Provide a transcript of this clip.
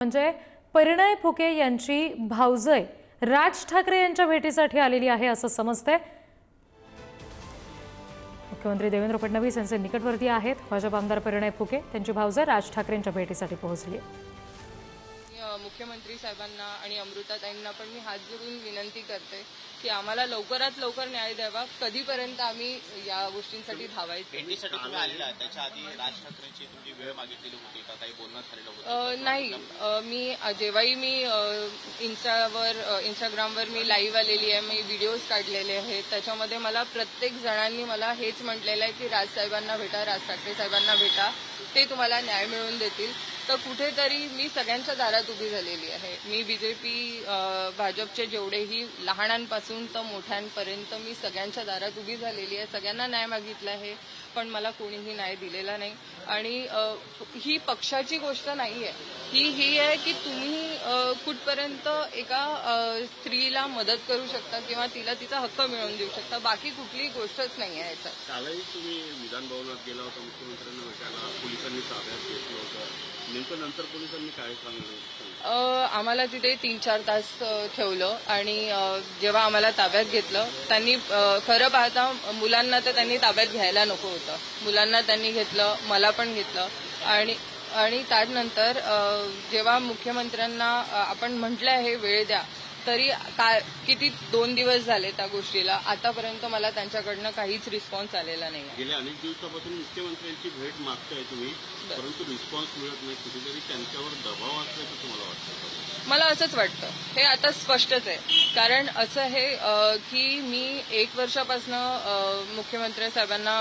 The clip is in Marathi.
म्हणजे परिणय फुके यांची भावजय राज ठाकरे यांच्या भेटीसाठी आलेली आहे असं समजतंय. मुख्यमंत्री देवेंद्र फडणवीस यांचे निकटवर्ती आहेत. भाजप आमदार परिणय फुके त्यांची भावजय राज ठाकरेंच्या भेटीसाठी पोहोचली आहे. मुख्यमंत्री साहेबांना आणि अमृताताईंना पण मी हात जोडून विनंती करते की आम्हाला लवकरात लवकर न्याय द्यावा. कधीपर्यंत आम्ही या गोष्टींसाठी धावायचं? भेटीसाठी तुम्ही आलेला आहे त्याच्या आधी राज ठाकरेंची तुमची वेळ मागितलेली होती का? काही बोलणं झालेलं होतं अ, नाही. अ, मी अ, जेव्हाही मी अ, इन्स्टावर अ, इंस्टाग्रामवर मी लाईव्ह आलेली आहे मी व्हिडिओज काढलेले आहेत त्याच्यामध्ये मला प्रत्येक जणांनी मला हेच म्हटलेलं आहे की राजसाहेबांना भेटा राज ठाकरे साहेबांना भेटा. ते तुम्हाला न्याय मिळवून देतील. तर कुठेतरी मी सगळ्यांच्या दारात उभी झालेली आहे. मी बीजेपी भाजपचे जेवढेही लहानांपासून तर मोठ्यांपर्यंत मी सगळ्यांच्या दारात उभी झालेली आहे. सगळ्यांना न्याय मागितला आहे पण मला कोणीही न्याय दिलेला नाही. आणि ही पक्षाची गोष्ट नाही आहे ही ही आहे की तुम्ही कुठपर्यंत एका स्त्रीला मदत करू शकता किंवा तिला तिचा हक्क मिळवून देऊ शकता बाकी कुठलीही गोष्टच नाही आहे याच्यात. कालही तुम्ही विधान भवनात गेला होता मुख्यमंत्र्यांना भेटायला पोलिसांनी ताब्यात घेतलं. नेमकं नंतर पोलिसांनी काय सांगितलं? अ, आम्हाला तिथे तीन चार तास अ, ठेवलं आणि अ, जेव्हा आम्हाला ताब्यात घेतलं त्यांनी अ, खरं पाहता मुलांना तर त्यांनी ताब्यात घ्यायला नको होतं. मुलांना त्यांनी घेतलं मला पण घेतलं आणि आणि त्यानंतर अ, जेव्हा मुख्यमंत्र्यांना अ, आपण म्हटलं आहे वेळ द्या तरी का किती दोन दिवस झाले त्या गोष्टीला? आतापर्यंत मला त्यांच्याकडनं काहीच रिस्पॉन्स आलेला नाही गेल्या अनेक दिवसापासून मुख्यमंत्र्यांची भेट मागताय तुम्ही परंतु रिस्पॉन्स मिळत नाही. कुठेतरी त्यांच्यावर दबाव असल्याचं तुम्हाला वाटतं मला असंच वाटतं. हे आता स्पष्टच आहे. कारण असं आहे की मी एक वर्षापासून मुख्यमंत्री साहेबांना